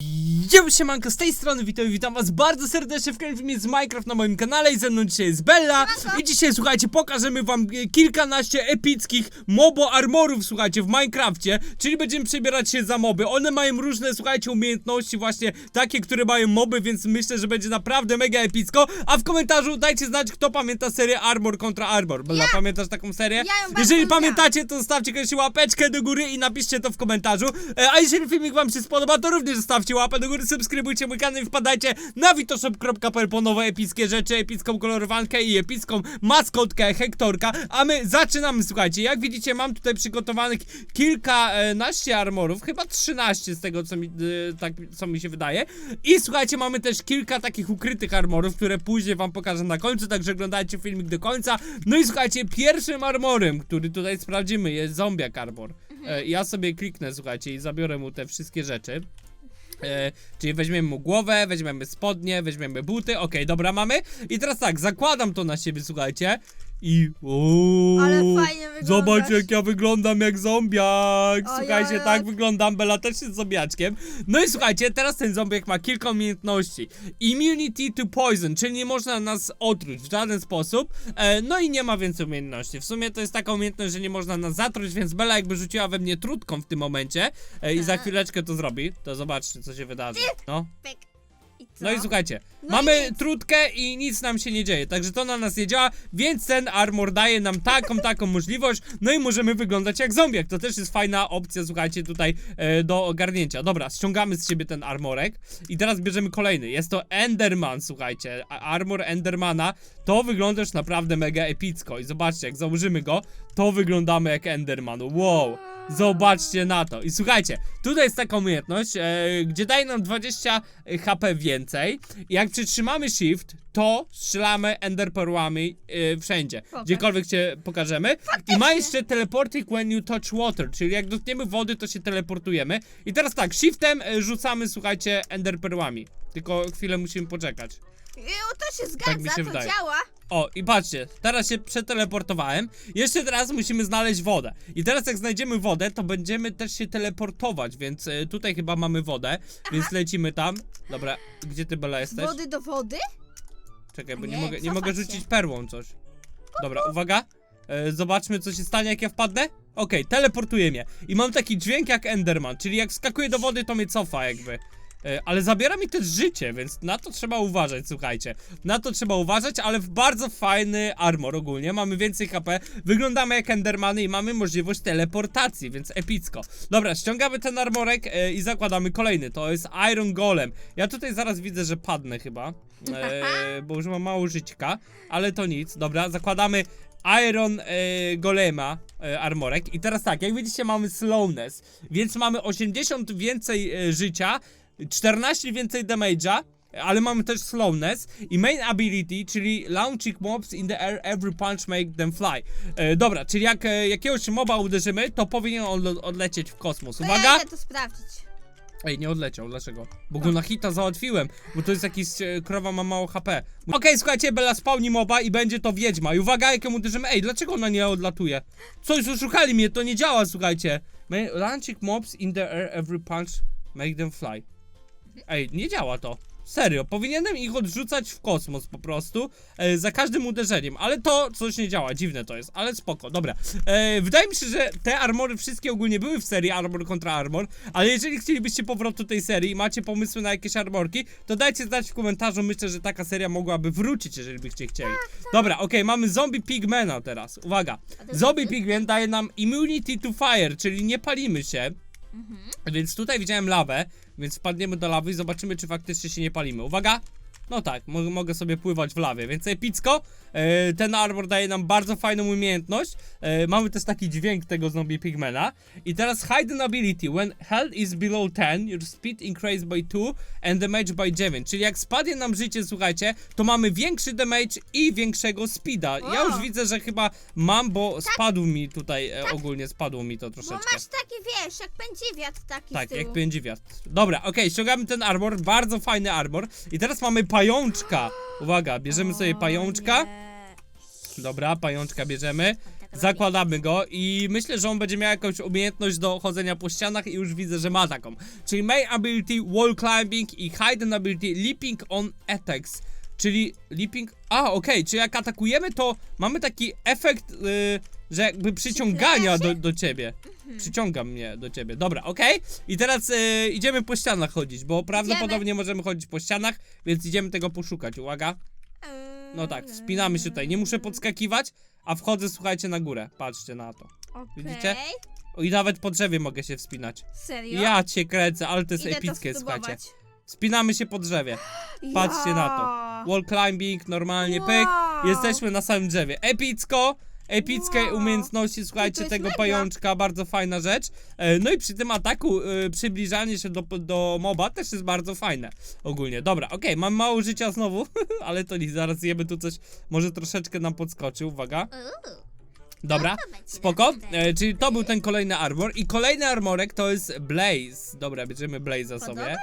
Yeah. Yo, siemanko, z tej strony witam i witam was bardzo serdecznie w kolejnym filmie z Minecraft na moim kanale i ze mną dzisiaj jest Bella. I dzisiaj, słuchajcie, pokażemy wam e, kilkanaście epickich mobo armorów, słuchajcie, w Minecrafcie, czyli będziemy przebierać się za moby, one mają różne, słuchajcie, umiejętności właśnie takie, które mają moby, więc myślę, że będzie naprawdę mega epicko, a w komentarzu dajcie znać, kto pamięta serię Armor kontra Armor, Bella, Ja. pamiętasz taką serię? Ja Jeżeli pamiętacie, to zostawcie koniecznie łapeczkę do góry i napiszcie to w komentarzu. E, A jeżeli filmik wam się spodoba, to również zostawcie łapę do góry, subskrybujcie mój kanał i wpadajcie na witoshop.pl po nowe epickie rzeczy, epicką kolorowankę i epicką maskotkę Hektorka. A my zaczynamy, słuchajcie. Jak widzicie, mam tutaj przygotowanych kilkanaście armorów, chyba 13 z tego, co mi, e, tak, co mi się wydaje. I słuchajcie, mamy też kilka takich ukrytych armorów, które później wam pokażę na końcu, także oglądajcie filmik do końca. No i słuchajcie, pierwszym armorem, który tutaj sprawdzimy, jest zombiak armor. E, ja sobie kliknę, słuchajcie, i zabiorę mu te wszystkie rzeczy. E, czyli weźmiemy mu głowę, weźmiemy spodnie, weźmiemy buty, okej, dobra, mamy. I teraz tak, zakładam to na siebie, słuchajcie. I. Uuu, Ale fajnie wyglądasz. Zobacz, jak ja wyglądam jak zombiak. Słuchajcie, tak wyglądam. Bella też jest zombiaczkiem. No i słuchajcie, teraz ten zombiak ma kilka umiejętności. Immunity to poison, czyli nie można nas otruć w żaden sposób. E, no i nie ma więcej umiejętności. W sumie to jest taka umiejętność, że nie można nas zatruć, więc Bella jakby rzuciła we mnie trutką w tym momencie. E, I za Tak. chwileczkę to zrobi. To zobaczcie, co się wydarzy. No. Pyk. No i słuchajcie, No mamy nic. trutkę i nic nam się nie dzieje, także to na nas nie działa, więc ten armor daje nam taką, taką możliwość, no i możemy wyglądać jak zombiak, to też jest fajna opcja, słuchajcie, tutaj e, do ogarnięcia. Dobra, ściągamy z siebie ten armorek i teraz bierzemy kolejny, jest to Enderman, słuchajcie, A- armor Endermana, to wygląda już naprawdę mega epicko i zobaczcie, jak założymy go, to wyglądamy jak Enderman, wow. Zobaczcie na to. I słuchajcie, tutaj jest taka umiejętność, e, gdzie daje nam 20 HP więcej. Jak przytrzymamy shift, to strzelamy enderperłami e, wszędzie. Pokaż. Gdziekolwiek cię pokażemy. I ma jeszcze teleporting when you touch water, czyli jak dotkniemy wody, to się teleportujemy. I teraz tak, shiftem e, rzucamy, słuchajcie, enderperłami. Tylko chwilę musimy poczekać. I to się zgadza, Tak mi się to wydaje. działa. O, i patrzcie, teraz się przeteleportowałem. Jeszcze teraz musimy znaleźć wodę. I teraz jak znajdziemy wodę, to będziemy też się teleportować, więc e, tutaj chyba mamy wodę, więc lecimy tam. Dobra, gdzie ty Bela jesteś? wody do wody? Czekaj, bo nie, nie, mogę, nie cofać mogę się. rzucić perłą coś. Dobra, uwaga. E, zobaczmy, co się stanie, jak ja wpadnę. Okej, teleportuje mnie. I mam taki dźwięk jak Enderman, czyli jak wskakuję do wody, to mnie cofa jakby. E, ale zabiera mi też życie, więc na to trzeba uważać, słuchajcie. Na to trzeba uważać, ale w bardzo fajny armor ogólnie. Mamy więcej HP, wyglądamy jak Endermany i mamy możliwość teleportacji, więc epicko. Dobra, ściągamy ten armorek e, i zakładamy kolejny. To jest Iron Golem. Ja tutaj zaraz widzę, że padnę chyba, e, bo już mam mało żyćka, ale to nic. Dobra, zakładamy Iron e, Golema e, armorek. I teraz tak, jak widzicie mamy slowness, więc mamy 80 więcej e, życia, 14 więcej damage'a, ale mamy też slowness i main ability, czyli launching mobs in the air, every punch make them fly. E, dobra, czyli jak e, jakiegoś moba uderzymy, to powinien on odlecieć w kosmos. Ja Uwaga! idę to sprawdzić. Ej, nie odleciał, dlaczego? Bo go na hita załatwiłem, bo to jest jakiś, e, krowa ma mało HP. Okej, słuchajcie, Bella spawni moba i będzie to wiedźma. I uwaga, jak ją uderzymy, ej, dlaczego ona nie odlatuje? Coś, oszukali mnie, to nie działa, słuchajcie. May launching mobs in the air, every punch make them fly. Ej, nie działa to. Serio, powinienem ich odrzucać w kosmos po prostu e, za każdym uderzeniem, ale to coś nie działa, dziwne to jest, ale spoko, dobra. E, wydaje mi się, że te armory wszystkie ogólnie były w serii Armor kontra Armor, ale jeżeli chcielibyście powrotu tej serii i macie pomysły na jakieś armorki, to dajcie znać w komentarzu, myślę, że taka seria mogłaby wrócić, jeżeli byście chcieli. Dobra, okej, mamy Zombie Pigmana teraz, uwaga. Zombie Pigman daje nam Immunity to Fire, czyli nie palimy się. Mhm. Więc tutaj widziałem lawę, więc wpadniemy do lawy i zobaczymy, czy faktycznie się nie palimy. Uwaga! No tak, mo mogę sobie pływać w lawie, więc epicko. E, ten armor daje nam bardzo fajną umiejętność. E, mamy też taki dźwięk tego zombie pigmana. I teraz hidden ability. When health is below 10, your speed increases by 2 and damage by 9. Czyli jak spadnie nam życie, słuchajcie, to mamy większy damage i większego speeda. Ja już widzę, że chyba mam, bo spadł mi tutaj, e, ogólnie spadło mi to Bo troszeczkę. masz taki, wiesz, jak będzie wiatr taki Tak, z tyłu. jak pędzi wiatr. Dobra, okej, ściągamy ten armor, bardzo fajny armor. I teraz mamy pajączka. Uwaga, bierzemy sobie pajączka. Dobra, pajączka bierzemy. Zakładamy go i myślę, że on będzie miał jakąś umiejętność do chodzenia po ścianach i już widzę, że ma taką. Czyli main ability wall climbing i hidden ability leaping on attacks. Czyli leaping... A, okej, czyli jak atakujemy, to mamy taki efekt, yy, że jakby przyciągania do, do ciebie. Mhm. Przyciąga mnie do ciebie. Dobra, okej. I teraz yy, idziemy po ścianach chodzić, bo prawdopodobnie możemy chodzić po ścianach, więc idziemy tego poszukać. Uwaga. No tak, wspinamy się tutaj. Nie muszę podskakiwać, a wchodzę, słuchajcie, na górę. Patrzcie na to. Okej. widzicie? O, I nawet po drzewie mogę się wspinać. Serio? Ja cię kręcę, ale to jest Idę epickie, to słuchajcie. Wspinamy się po drzewie. Patrzcie na to. Wall climbing, normalnie, pyk. Wow. Jesteśmy na samym drzewie. Epicko! Epickie Wow. umiejętności, słuchajcie, tego mega. pajączka, bardzo fajna rzecz. E, No i przy tym ataku e, przybliżanie się do, do moba też jest bardzo fajne. Ogólnie, dobra, okej, mam mało życia znowu, ale to nic, zaraz jemy tu coś, może troszeczkę nam podskoczy, uwaga. Dobra, No spoko. E, czyli to był ten kolejny armor. I kolejny armorek to jest Blaze. Dobra, bierzemy Blaze'a sobie.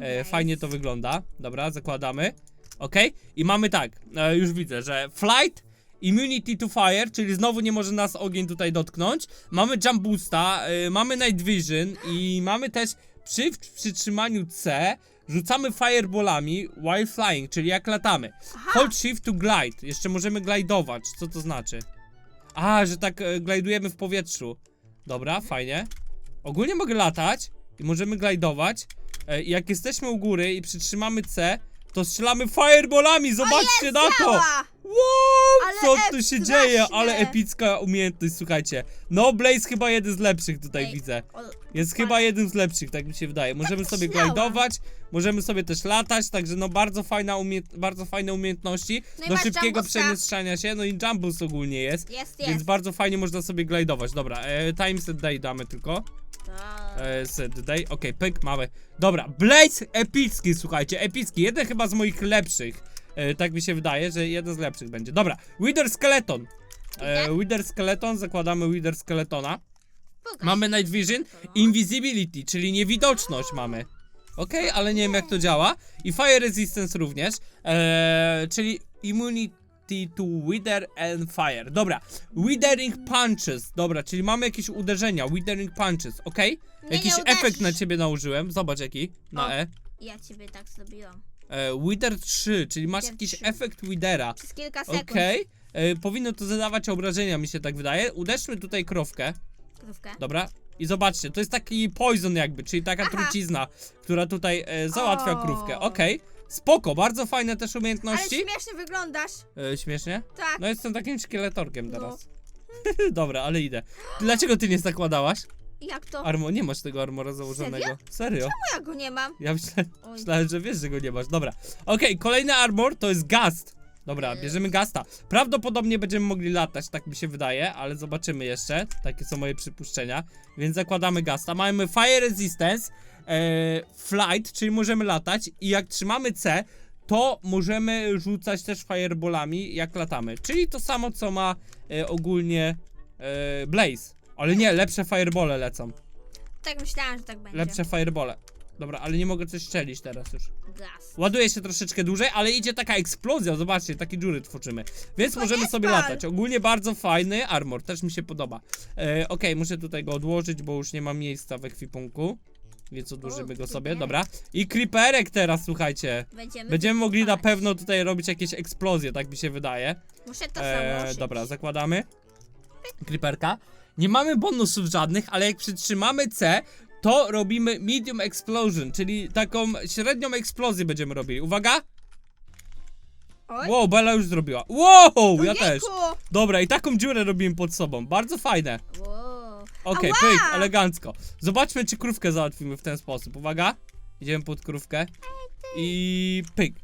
E, fajnie to wygląda. Dobra, zakładamy. Ok. I mamy tak, e, już widzę, że Flight, Immunity to Fire, czyli znowu nie może nas ogień tutaj dotknąć. Mamy Jump Boosta, e, mamy Night Vision i mamy też przy przytrzymaniu C rzucamy fireballami while flying, czyli jak latamy. Hold shift to glide. Jeszcze możemy glidować. Co to znaczy? A, że tak e, glidujemy w powietrzu. Dobra, fajnie. Ogólnie mogę latać i możemy glidować. E, jak jesteśmy u góry i przytrzymamy C, to strzelamy fireballami. Zobaczcie na to! Działa! Wow, Ale co tu się dzieje? Ale epicka umiejętność, słuchajcie. No, Blaze chyba jeden z lepszych tutaj Ej, widzę. O, Jest chyba jeden z lepszych, tak mi się wydaje. Możemy sobie myślałam. glidować, możemy sobie też latać, także no bardzo fajna umie bardzo fajne umiejętności No i do masz szybkiego jumbusa. przemieszczania się, no i jumbus ogólnie jest. Jest, Więc jest. bardzo fajnie można sobie glidować. Dobra, e, time set day damy tylko. Tak. E, set day, okej, pyk, mamy. Dobra, Blaze epicki, słuchajcie, epicki. Jeden chyba z moich lepszych. E, tak mi się wydaje, że jeden z lepszych będzie. Dobra, Wither Skeleton. E, Wither Skeleton, zakładamy Wither Skeletona. Mamy Night Vision, Invisibility, czyli niewidoczność mamy. Okej, ale nie wiem jak to działa. I Fire Resistance również, eee, czyli Immunity to Wither and Fire. Dobra, Withering Punches. Dobra, czyli mamy jakieś uderzenia, Withering Punches, okej? Mnie Jakiś efekt na ciebie nałożyłem, zobacz jaki, na O. E. Ja ciebie tak zrobiłam. E, Wither 3, czyli masz Wither jakiś 3. efekt Withera. Przez kilka sekund. Okej, e, powinno to zadawać obrażenia, mi się tak wydaje. Uderzmy tutaj krowkę. Krówkę. Dobra. I zobaczcie, to jest taki poison jakby, czyli taka Aha. trucizna, która tutaj e, załatwia O. krówkę. Okej. Spoko, bardzo fajne też Ale umiejętności. śmiesznie wyglądasz. E, śmiesznie? Tak. No jestem takim szkieletorkiem No. teraz. Dobra, ale idę. Dlaczego ty nie zakładałaś? Jak to? Armo, nie masz tego armora założonego. Serio? Ja go nie mam. Ja myślę, Oj. myślałem, że wiesz, że go nie masz. Dobra. Okej, kolejny armor to jest Gast. Dobra, bierzemy Gasta. Prawdopodobnie będziemy mogli latać, tak mi się wydaje, ale zobaczymy jeszcze. Takie są moje przypuszczenia. Więc zakładamy Gasta. Mamy Fire Resistance, e, Flight, czyli możemy latać i jak trzymamy C, to możemy rzucać też fireballami, jak latamy. Czyli to samo, co ma e, ogólnie e, Blaze. Ale nie, lepsze fireballe lecą. Tak myślałam, że tak będzie. Lepsze fireballe. Dobra, ale nie mogę coś strzelić teraz już. Gaz. Ładuje się troszeczkę dłużej, ale idzie taka eksplozja, zobaczcie, takie dziury tworzymy. Więc Tylko możemy sobie latać. Ogólnie bardzo fajny armor, też mi się podoba. E, Okej, muszę tutaj go odłożyć, bo już nie ma miejsca w ekwipunku. Więc odłożymy go sobie, creeperek. dobra. I creeperek teraz, słuchajcie. Będziemy, Będziemy mogli na pewno tutaj robić jakieś eksplozje, tak mi się wydaje. Muszę to E, założyć. dobra, zakładamy. Creeperka. Nie mamy bonusów żadnych, ale jak przytrzymamy C, to robimy medium explosion, czyli taką średnią eksplozję będziemy robili. Uwaga! Oj. Wow, Bella już zrobiła. Wow, ja Ojejku! też. Dobra, i taką dziurę robimy pod sobą. Bardzo fajne. Wow. Okej, Ała! pyk, elegancko. Zobaczmy, czy krówkę załatwimy w ten sposób. Uwaga. Idziemy pod krówkę. I pyk.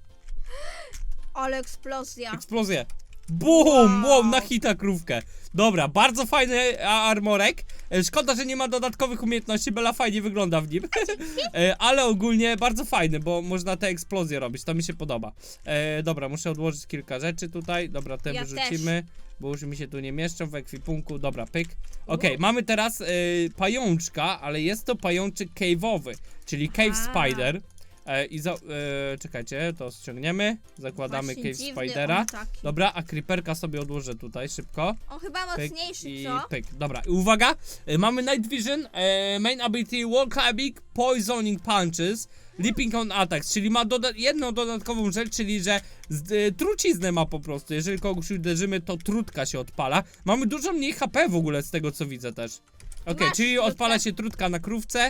Ale eksplozja. Eksplozję. Bum! Wow. Na hita krówkę. Dobra, bardzo fajny a, armorek. E, Szkoda, że nie ma dodatkowych umiejętności, Bela fajnie wygląda w nim. E, Ale ogólnie bardzo fajny, bo można te eksplozje robić, to mi się podoba. E, dobra, muszę odłożyć kilka rzeczy tutaj. Dobra, te Ja wyrzucimy, bo już mi się tu nie mieszczą w ekwipunku. Dobra, pyk. Okej, Wow. mamy teraz e, pajączka, ale jest to pajączyk cave'owy, czyli cave spider. E, I za, e, czekajcie, to ściągniemy. Zakładamy Właśnie Cave dziwny Spidera. on taki. Dobra, a Creeperka sobie odłożę tutaj szybko. On chyba Pyk mocniejszy, i co? pyk. Dobra, i uwaga, e, mamy Night Vision, e, main ability Walk Epic, Poisoning Punches, Leaping on Attacks, czyli ma doda jedną dodatkową rzecz, czyli że z, e, truciznę ma po prostu, jeżeli kogoś uderzymy, to trutka się odpala. Mamy dużo mniej HP w ogóle z tego co widzę też. Okej, Masz czyli odpala się trutka na krówce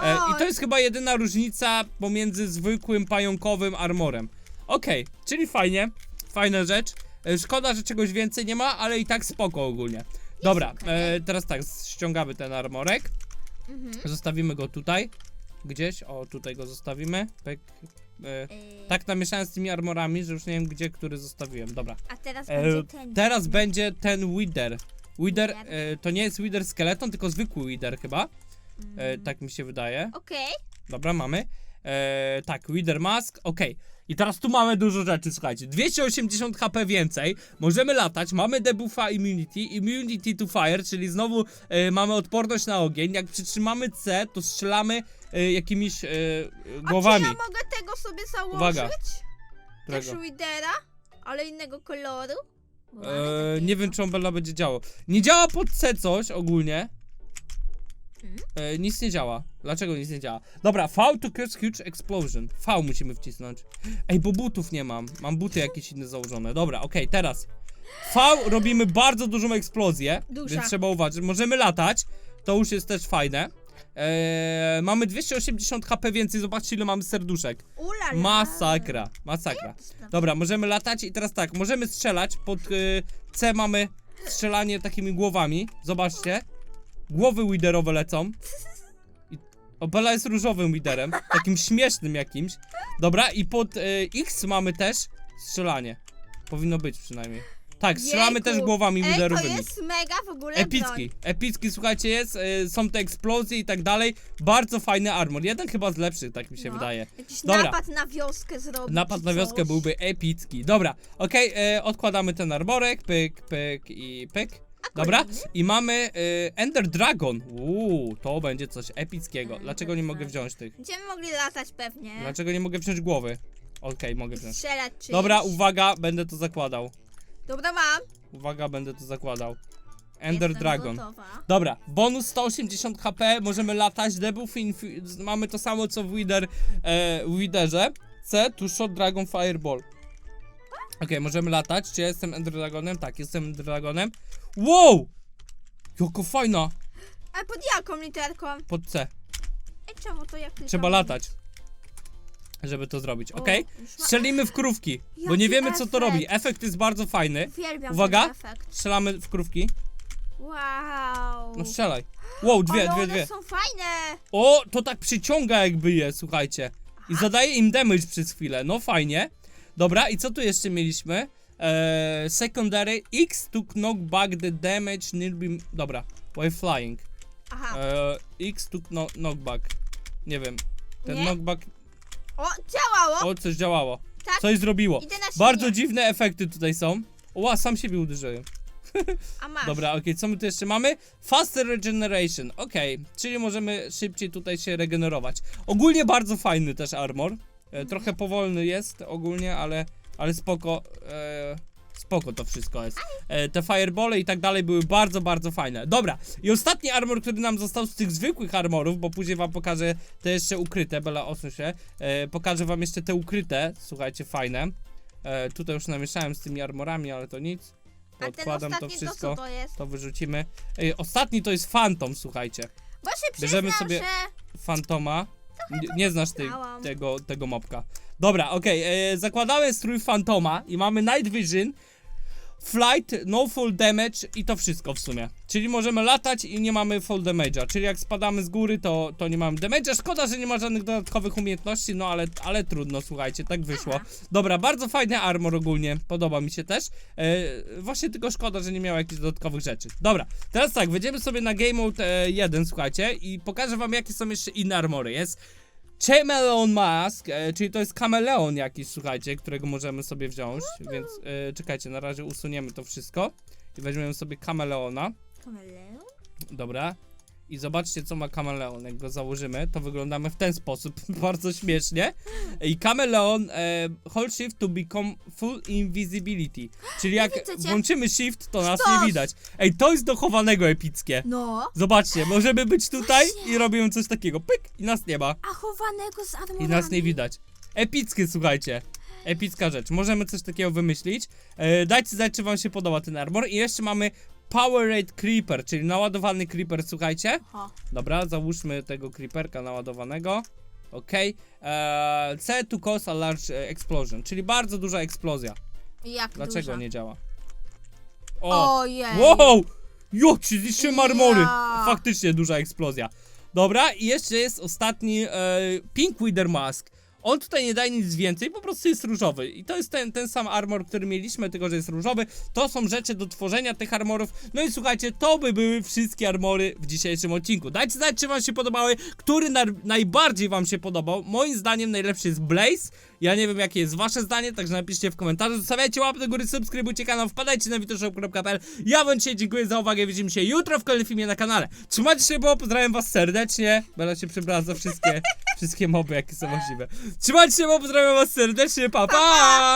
e, i to jest chyba jedyna różnica pomiędzy zwykłym pająkowym armorem. Okej, czyli fajnie, fajna rzecz. E, Szkoda, że czegoś więcej nie ma, ale i tak spoko ogólnie. Dobra, okej. e, teraz tak, ściągamy ten armorek. Mhm. Zostawimy go tutaj. Gdzieś, o tutaj go zostawimy. Pyk. E, Yy, tak namieszałem z tymi armorami, że już nie wiem gdzie, który zostawiłem. Dobra. A teraz E, będzie ten. teraz będzie ten Wither. Wither, e, to nie jest Wither skeleton, tylko zwykły Wither chyba. E, Mm. tak mi się wydaje. Okej. Dobra, mamy. E, tak, Wither Mask, okej. I teraz tu mamy dużo rzeczy, słuchajcie. 280 HP więcej, możemy latać, mamy debuffa Immunity, Immunity to Fire, czyli znowu e, mamy odporność na ogień. Jak przytrzymamy C, to strzelamy e, jakimiś e, A głowami. czy ja mogę tego sobie założyć? Uwaga. Też Którego? Widera, ale innego koloru? E, takiego. nie wiem, czy on Bella będzie działał. Nie działa pod C coś ogólnie. Mhm. E, nic nie działa. Dlaczego nic nie działa? Dobra, V to cause huge explosion. V musimy wcisnąć. Ej, bo butów nie mam. Mam buty jakieś inne założone. Dobra, okej, teraz. V robimy bardzo dużą eksplozję, Duża. więc trzeba uważać. Możemy latać. To już jest też fajne. E, mamy 280 HP więcej. Zobaczcie, ile mamy serduszek. Ulala. Masakra, masakra. Dobra, możemy latać i teraz tak, możemy strzelać. Pod y, C mamy strzelanie takimi głowami. Zobaczcie. Głowy widerowe lecą. I, jest różowym widerem, takim śmiesznym jakimś. Dobra, i pod y, X mamy też strzelanie. Powinno być przynajmniej. Tak, strzelamy Jejku. też głowami Ej, to jest mega w ogóle Epicki, epicki, słuchajcie, jest, y, są te eksplozje i tak dalej. Bardzo fajny armor. Jeden chyba z lepszych, tak mi się No. wydaje. Jakiś Dobra. napad na wioskę zrobić. Napad czy na wioskę byłby epicki. Dobra, okej, e, odkładamy ten arborek, pyk, pyk i pyk. Dobra, kolejny? i mamy e, Ender Dragon. Uuu, to będzie coś epickiego. Ender Dlaczego nie mogę Dragon. wziąć tych? Będziemy mogli latać pewnie. Dlaczego nie mogę wziąć głowy? Okej, mogę wziąć. Strzelać. Dobra, uwaga, będę to zakładał. Dobra, mam. Uwaga, będę to zakładał. Ender Jestem Dragon. Gotowa. Dobra, bonus 180 HP, możemy latać, debuff, infi- mamy to samo co w Wither, e, w Witherze. C, tu Shot Dragon Fireball. Okej, możemy latać, czy ja jestem Ender Dragonem? Tak, jestem Ender Dragonem. Wow! Jaka fajna! Ale pod jaką literką? Pod C. Ej, czemu to jak klikam? Trzeba latać, żeby to zrobić, okej? O, już ma- Strzelimy w krówki, bo Jaki nie wiemy co to efekt. robi. Efekt jest bardzo fajny. Uwielbiam Uwaga. ten efekt. Strzelamy w krówki. Wow. No strzelaj. Wow, dwie, Ale dwie, one dwie. są fajne. O, to tak przyciąga jakby je, słuchajcie. I zadaje im damage przez chwilę, no fajnie. Dobra, i co tu jeszcze mieliśmy? Eee, secondary X to knock back the damage nearby... Dobra, while flying. Aha. Eee, X to kno knockback. Nie wiem. Ten Nie? knockback... O, działało. O, coś działało. Tak. Coś zrobiło. Idę na Bardzo dziwne efekty tutaj są. Ła, sam siebie uderzyłem. A masz. Dobra, okej, co my tu jeszcze mamy? Faster Regeneration, okej, czyli możemy szybciej tutaj się regenerować. Ogólnie bardzo fajny też armor. E, trochę powolny jest ogólnie, ale, ale spoko. E, spoko to wszystko jest. E, te firebole i tak dalej były bardzo, bardzo fajne. Dobra, i ostatni armor, który nam został z tych zwykłych armorów, bo później wam pokażę te jeszcze ukryte, Bela osuń się. E, pokażę wam jeszcze te ukryte, słuchajcie, fajne. E, tutaj już namieszałem z tymi armorami, ale to nic. A ten Odkładam to ostatni to wszystko co to jest? to wyrzucimy. Ej, ostatni to jest Phantom, słuchajcie. Właśnie Bierzemy przyznam, sobie- że... Fantoma. Nie, nie znasz tej, tego, tego mopka. Dobra, okej. e, zakładamy strój Fantoma i mamy Night Vision, Flight, No Fall Damage i to wszystko w sumie. Czyli możemy latać i nie mamy Fall Damage'a. Czyli jak spadamy z góry, to, to nie mamy damage'a. Szkoda, że nie ma żadnych dodatkowych umiejętności, no ale, ale trudno, słuchajcie, tak wyszło. Dobra, bardzo fajny armor ogólnie, podoba mi się też. E, właśnie tylko szkoda, że nie miał jakichś dodatkowych rzeczy. Dobra, teraz tak, wejdziemy sobie na Game Mode e, 1, słuchajcie, i pokażę wam jakie są jeszcze inne armory. Jest Chameleon Mask, e, czyli to jest kameleon jakiś, słuchajcie, którego możemy sobie wziąć, więc e, czekajcie, na razie usuniemy to wszystko i weźmiemy sobie kameleona. Kameleon? Dobra. I zobaczcie, co ma kameleon. Jak go założymy, to wyglądamy w ten sposób. Bardzo śmiesznie. I kameleon e, hold shift to become full invisibility. Czyli jak włączymy shift, to nas Sztos. nie widać. Ej, to jest do chowanego epickie. No. Zobaczcie, możemy być tutaj i robimy coś takiego. Pyk! I nas nie ma. A chowanego z armorami. I nas nie widać. Epickie, słuchajcie. Epicka rzecz. Możemy coś takiego wymyślić. E, dajcie znać, czy wam się podoba ten armor. I jeszcze mamy Powerade Creeper, czyli naładowany creeper, słuchajcie. Aha. Dobra, załóżmy tego creeperka naładowanego. Okej. Eee, C to cause a large explosion, czyli bardzo duża eksplozja. Jak Dlaczego duża? nie działa? O! Ojej. Wow! Jo, ci zniszczyłem armory! Ja. Faktycznie duża eksplozja. Dobra, i jeszcze jest ostatni e, Pink Wither Mask. On tutaj nie daje nic więcej, po prostu jest różowy. I to jest ten, ten sam armor, który mieliśmy, tylko że jest różowy. To są rzeczy do tworzenia tych armorów. No i słuchajcie, to by były wszystkie armory w dzisiejszym odcinku. Dajcie znać, czy wam się podobały, który nar- najbardziej wam się podobał. Moim zdaniem najlepszy jest Blaze. Ja nie wiem, jakie jest wasze zdanie, także napiszcie w komentarzu. Zostawiajcie łapę do góry, subskrybujcie kanał, wpadajcie na witoshop.pl. Ja wam dzisiaj dziękuję za uwagę, widzimy się jutro w kolejnym filmie na kanale. Trzymajcie się, bo pozdrawiam was serdecznie. Bela się przebrała za wszystkie, wszystkie moby, jakie są możliwe. Trzymajcie się, bo pozdrawiam was serdecznie, pa pa!